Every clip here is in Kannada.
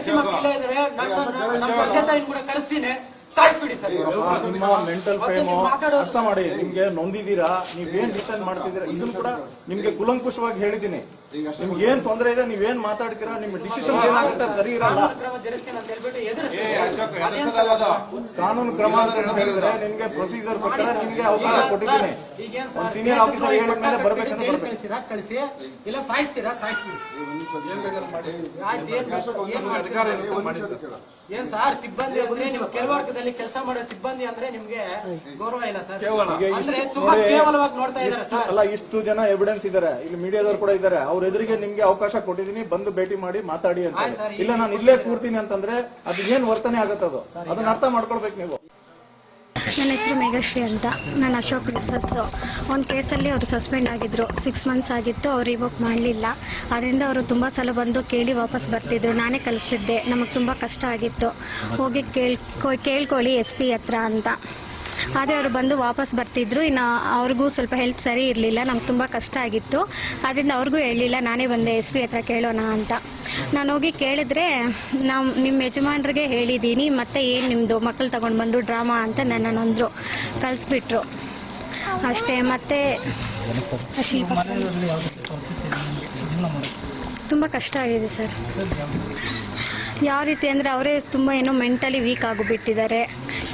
ಹೆಂಡತಿ ಮಕ್ಕಳ ಇದ್ರೆ ನನ್ನ ನಮ್ಮ ತಂದೆ ತಾಯಿನ ಕೂಡ ಕರೆಸ್ತೀನಿ. ಸಾಯಿಸ್ಬಿಡಿ ಸರ್. ನಿಮ್ಮ ಮೆಂಟಲ್ ಫ್ರೇಮು ಅರ್ಥ ಮಾಡಿ ನಿಮ್ಗೆ ನೊಂದಿದ್ದೀರಾ ನೀವೇನ್ ಡಿಸೈಡ್ ಮಾಡ್ತಿದ್ದೀರಾ ಇದನ್ನು ಕೂಡ ನಿಮ್ಗೆ ಕುಲಂಕುಷವಾಗಿ ಹೇಳಿದ್ದೀನಿ. ನಿಮ್ಗೆ ಏನ್ ತೊಂದರೆ ಇದೆ? ನೀವೇನ್ ಮಾತಾಡ್ತೀರಾ? ನಿಮ್ಮ ಡಿಸಿಷನ್ಸ್ ಏನಾಗುತ್ತೆ? ಸರಿ ಇರಲ್ಲ. ಕಾನೂನು ಕ್ರಮ ಅಂತ ಹೇಳಿದ್ರೆ. ನಿಮ್ಗೆ ಪ್ರೊಸೀಜರ್ ಪ್ರಕಾರ ನಿಮ್ಗೆ ಅವಕಾಶ ಕೊಟ್ಟಿದ್ದೀನಿ. ಒಂದ್ ಸೀನಿಯರ್ ಆಫೀಸರ್ ಹೇಳಿದ ಮೇಲೆ ಕಳಿಸಿ. ಇಲ್ಲ ಸಾಯಿಸ್ತೀರಾ? ಸಾಯಿಸ್ಬಿಡಿ. ಏನ್ ಸರ್ ಸಿಬ್ಬಂದಿ ಅಂದ್ರೆ ನೀವು ಕೆಲವರ್ಗದಲ್ಲಿ ಕೆಲಸ ಮಾಡೋ ಸಿಬ್ಬಂದಿ ಅಂದ್ರೆ ನಿಮ್ಗೆ ಗೌರವ ಇಲ್ಲ ಸರ್. ಅಂದ್ರೆ ತುಂಬಾ ಕೇವಲವಾಗಿ ನೋಡ್ತಾ ಇದ್ದಾರೆ ಸರ್. ಅಲ್ಲ ಇಷ್ಟು ಜನ ಎವಿಡೆನ್ಸ್ ಇದಾರೆ ಇಲ್ಲಿ ಮೀಡಿಯಾದವ್ರು ಕೂಡ ಇದಾರೆ ಅವ್ರ ಎದುರಿಗೆ ನಿಮ್ಗೆ ಅವಕಾಶ ಕೊಟ್ಟಿದ್ದೀನಿ ಬಂದು ಭೇಟಿ ಮಾಡಿ ಮಾತಾಡಿ ಅಂತ ಇಲ್ಲ ನಾನು ಇಲ್ಲೇ ಕೂರ್ತೀನಿ ಅಂತಂದ್ರೆ ಅದು ಏನ್ ವರ್ತನೆ ಆಗತ್ತದು ಅದನ್ನ ಅರ್ಥ ಮಾಡ್ಕೊಳ್ಬೇಕು ನೀವು. ನನ್ನ ಹೆಸರು ಮೇಘಶ್ರೀ ಅಂತ. ನಾನು ಅಶೋಕ್ ಮಿಸಸ್ಸು ಒಂದು ಕೇಸಲ್ಲಿ ಅವರು ಸಸ್ಪೆಂಡ್ ಆಗಿದ್ದರು ಸಿಕ್ಸ್ ಮಂತ್ಸ್ ಆಗಿತ್ತು ಅವ್ರು ರಿವೋಕ್ ಮಾಡಲಿಲ್ಲ. ಅದರಿಂದ ಅವರು ತುಂಬ ಸಲ ಬಂದು ಕೇಳಿ ವಾಪಸ್ ಬರ್ತಿದ್ರು. ನಾನೇ ಕಲಿಸ್ತಿದ್ದೆ. ನಮಗೆ ತುಂಬ ಕಷ್ಟ ಆಗಿತ್ತು. ಹೋಗಿ ಕೇಳ್ಕೊ ಕೇಳ್ಕೊಳ್ಳಿ ಎಸ್ ಪಿ ಹತ್ರ ಅಂತ. ಆದರೆ ಅವರು ಬಂದು ವಾಪಸ್ ಬರ್ತಿದ್ರು. ಇನ್ನು ಅವ್ರಿಗೂ ಸ್ವಲ್ಪ ಹೆಲ್ತ್ ಸರಿ ಇರಲಿಲ್ಲ. ನಮ್ಗೆ ತುಂಬ ಕಷ್ಟ ಆಗಿತ್ತು. ಆದ್ದರಿಂದ ಅವ್ರಿಗೂ ಹೇಳಲಿಲ್ಲ. ನಾನೇ ಬಂದೆ ಎಸ್ ಪಿ ಹತ್ರ ಕೇಳೋಣ ಅಂತ. ನಾನು ಹೋಗಿ ಕೇಳಿದ್ರೆ ನಾವು ನಿಮ್ಮ ಯಜಮಾನ್ರಿಗೆ ಹೇಳಿದ್ದೀನಿ ಮತ್ತೆ ಏನು ನಿಮ್ಮದು ಮಕ್ಕಳು ತಗೊಂಡು ಬಂದು ಡ್ರಾಮಾ ಅಂತ ನನ್ನನ್ನು ಅಂದರು. ಕಳಿಸ್ಬಿಟ್ರು. ಅಷ್ಟೇ. ಮತ್ತೆ ತುಂಬ ಕಷ್ಟ ಆಗಿದೆ ಸರ್. ಯಾವ ರೀತಿ ಅಂದರೆ ಅವರೇ ತುಂಬ ಏನೋ ಮೆಂಟಲಿ ವೀಕ್ ಆಗಿಬಿಟ್ಟಿದ್ದಾರೆ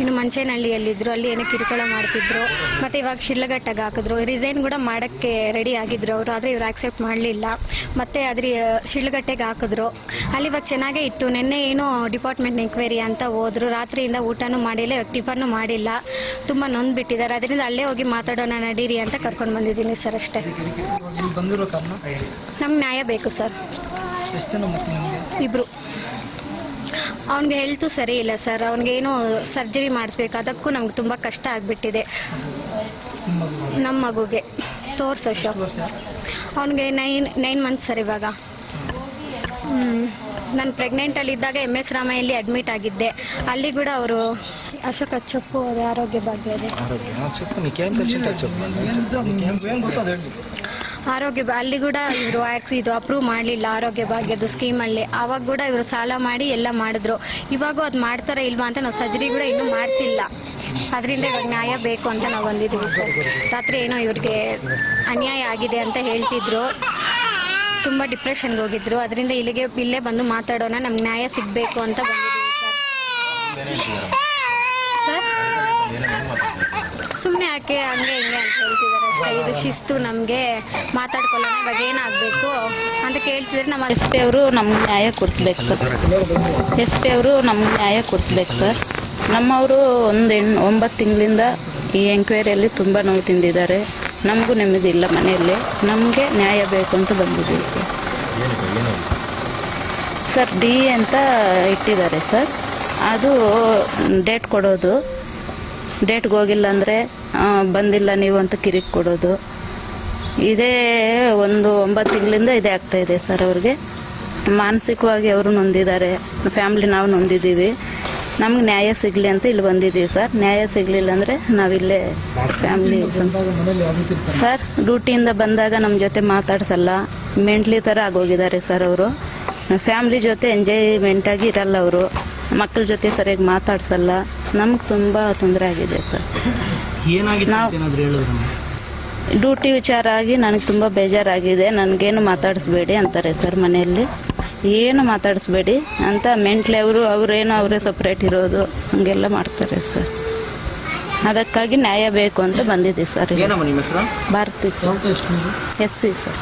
ಇನ್ನು ಮಂಚೇನಹಳ್ಳಿಯಲ್ಲಿದ್ದರು ಅಲ್ಲಿ ಏನೋ ಕಿರುಕುಳ ಮಾಡ್ತಿದ್ರು ಮತ್ತು ಇವಾಗ ಶಿಲ್ಲಘಟ್ಟಾಗ ಹಾಕಿದ್ರು. ರಿಸೈನ್ ಕೂಡ ಮಾಡೋಕ್ಕೆ ರೆಡಿ ಆಗಿದ್ರು ಅವರು ಆದರೆ ಇವರು ಆಕ್ಸೆಪ್ಟ್ ಮಾಡಲಿಲ್ಲ. ಮತ್ತು ಅದ್ರ ಶಿಳ್ಗಟ್ಟೆಗೆ ಹಾಕಿದ್ರು. ಅಲ್ಲಿ ಇವಾಗ ಚೆನ್ನಾಗೇ ಇತ್ತು. ನಿನ್ನೆ ಏನೋ ಡಿಪಾರ್ಟ್ಮೆಂಟ್ ಎಂಕ್ವೈರಿ ಅಂತ ಹೋದ್ರು. ರಾತ್ರಿಯಿಂದ ಊಟನೂ ಮಾಡಿಲ್ಲ ಟಿಫನ್ನು ಮಾಡಿಲ್ಲ. ತುಂಬ ನೊಂದ್ಬಿಟ್ಟಿದ್ದಾರೆ. ಅದರಿಂದ ಅಲ್ಲೇ ಹೋಗಿ ಮಾತಾಡೋಣ ನಡೀರಿ ಅಂತ ಕರ್ಕೊಂಡು ಬಂದಿದ್ದೀನಿ ಸರ್ ಅಷ್ಟೇ. ನಮ್ಗೆ ನ್ಯಾಯ ಬೇಕು ಸರ್. ಇಬ್ಬರು ಅವನಿಗೆ ಹೆಲ್ತು ಸರಿ ಇಲ್ಲ ಸರ್ ಅವನಿಗೇನು ಸರ್ಜರಿ ಮಾಡಿಸ್ಬೇಕು. ಅದಕ್ಕೂ ನಮ್ಗೆ ತುಂಬ ಕಷ್ಟ ಆಗಿಬಿಟ್ಟಿದೆ. ನಮ್ಮ ಮಗುಗೆ. ತೋರ್ಸೋ ಅಶೋಕ್. ಅವನಿಗೆ ನೈನ್ ನೈನ್ ಮಂತ್ಸ್ ಸರ್ ಇವಾಗ. ನಾನು ಪ್ರೆಗ್ನೆಂಟಲ್ಲಿದ್ದಾಗ ಎಂ ಎಸ್ ರಾಮಯ್ಯಲ್ಲಿ ಅಡ್ಮಿಟ್ ಆಗಿದ್ದೆ. ಅಲ್ಲಿ ಕೂಡ ಅವರು ಅಶೋಕ್ ಅಚ್ಚಪ್ಪು ಅವರ ಆರೋಗ್ಯ ಭಾಗ್ಯ ಆರೋಗ್ಯ ಅಲ್ಲಿ ಕೂಡ ಇವರು ಆಕ್ಸ್ ಇದು ಅಪ್ರೂವ್ ಮಾಡಲಿಲ್ಲ ಆರೋಗ್ಯ ಭಾಗ್ಯದ ಸ್ಕೀಮಲ್ಲಿ ಅವಾಗ ಕೂಡ ಇವರು ಸಾಲ ಮಾಡಿ ಎಲ್ಲ ಮಾಡಿದ್ರು. ಇವಾಗೂ ಅದು ಮಾಡ್ತಾರ ಇಲ್ವಾ ಅಂತ ನಾವು ಸರ್ಜರಿ ಕೂಡ ಇನ್ನೂ ಮಾಡಿಸಿಲ್ಲ. ಅದರಿಂದ ಇವಾಗ ನ್ಯಾಯ ಬೇಕು ಅಂತ ನಾವು ಬಂದಿದ್ದೀವಿ ಸರ್. ರಾತ್ರಿ ಏನೋ ಇವ್ರಿಗೆ ಅನ್ಯಾಯ ಆಗಿದೆ ಅಂತ ಹೇಳ್ತಿದ್ರು. ತುಂಬ ಡಿಪ್ರೆಷನ್ಗೆ ಹೋಗಿದ್ರು. ಅದರಿಂದ ಇಲ್ಲಿಗೆ ಇಲ್ಲೇ ಬಂದು ಮಾತಾಡೋಣ. ನಮ್ಗೆ ನ್ಯಾಯ ಸಿಗಬೇಕು ಅಂತ ಬಂದಿದ್ದೀವಿ ಸರ್. ಸರ್ ಸುಮ್ಮನೆ ಯಾಕೆ ಹಂಗೆ ಹಿಂಗೆ ಅಂತ ಹೇಳ್ತಿದ್ದಾರೆ ಅಷ್ಟೇ. ಇದು ಶಿಸ್ತು ನಮಗೆ ಮಾತಾಡ್ಕೊಳ್ಳೋಣ, ಇವಾಗ ಏನಾಗಬೇಕು ಅಂತ ಕೇಳ್ತಿದ್ರೆ ನಮ್ಮ ಎಸ್ ಪಿ ಅವರು ನಮ್ಗೆ ನ್ಯಾಯ ಕೊಡಿಸ್ಬೇಕು ಸರ್. ಎಸ್ ಪಿ ಅವರು ನಮ್ಗೆ ನ್ಯಾಯ ಕೊಡಿಸ್ಬೇಕು ಸರ್. ನಮ್ಮವರು ಒಂದು ಹೆಣ್ಣು ಒಂಬತ್ತು ತಿಂಗಳಿಂದ ಈ ಎಂಕ್ವೈರಿಯಲ್ಲಿ ತುಂಬ ನೋವು ತಿಂದಿದ್ದಾರೆ. ನಮಗೂ ನೆಮ್ಮದಿ ಇಲ್ಲ ಮನೆಯಲ್ಲಿ. ನಮಗೆ ನ್ಯಾಯ ಬೇಕು ಅಂತ ಬಂದಿದ್ದೀವಿ ಸರ್. ಸರ್, ಡಿ ಅಂತ ಇಟ್ಟಿದ್ದಾರೆ ಸರ್. ಅದು ಡೇಟ್ ಕೊಡೋದು. ಡೇಟ್ಗೆ ಹೋಗಿಲ್ಲ ಅಂದರೆ ಬಂದಿಲ್ಲ ನೀವು ಅಂತ ಕಿರಿಕ್ ಕೊಡೋದು. ಇದೇ ಒಂದು ಒಂಬತ್ತು ತಿಂಗಳಿಂದ ಇದೇ ಆಗ್ತಾ ಇದೆ ಸರ್ ಅವ್ರಿಗೆ. ಮಾನಸಿಕವಾಗಿ ಅವರು ನೊಂದಿದ್ದಾರೆ. ಫ್ಯಾಮ್ಲಿ ನಾವು ನೊಂದಿದ್ದೀವಿ. ನಮ್ಗೆ ನ್ಯಾಯ ಸಿಗಲಿ ಅಂತ ಇಲ್ಲಿ ಬಂದಿದ್ದೀವಿ ಸರ್. ನ್ಯಾಯ ಸಿಗಲಿಲ್ಲ ಅಂದರೆ ನಾವಿಲ್ಲೇ ಫ್ಯಾಮ್ಲಿ ಸರ್ ಡ್ಯೂಟಿಯಿಂದ ಬಂದಾಗ ನಮ್ಮ ಜೊತೆ ಮಾತಾಡ್ಸಲ್ಲ. ಮೆಂಟ್ಲಿ ಥರ ಆಗೋಗಿದ್ದಾರೆ ಸರ್ ಅವರು. ಫ್ಯಾಮ್ಲಿ ಜೊತೆ ಎಂಜಾಯ್ಮೆಂಟಾಗಿ ಇರಲ್ಲ ಅವರು. ಮಕ್ಕಳ ಜೊತೆ ಸರಿಯಾಗಿ ಮಾತಾಡ್ಸಲ್ಲ. ನಮ್ಗೆ ತುಂಬ ತೊಂದರೆ ಆಗಿದೆ ಸರ್. ಹೇಳಿದ್ರು ಡ್ಯೂಟಿ ವಿಚಾರ ಆಗಿ ನನಗೆ ತುಂಬ ಬೇಜಾರಾಗಿದೆ. ನನಗೇನು ಮಾತಾಡಿಸ್ಬೇಡಿ ಅಂತಾರೆ ಸರ್ ಮನೆಯಲ್ಲಿ. ಏನು ಮಾತಾಡಿಸ್ಬೇಡಿ ಅಂತ ಮೆಂಟ್ಲಿ ಅವರು ಅವರೇನು ಅವರೇ ಸಪ್ರೇಟ್ ಇರೋದು ಹಂಗೆಲ್ಲ ಮಾಡ್ತಾರೆ ಸರ್. ಅದಕ್ಕಾಗಿ ನ್ಯಾಯ ಬೇಕು ಅಂತ ಬಂದಿದ್ದೀವಿ sir Bharati sir. S C sir.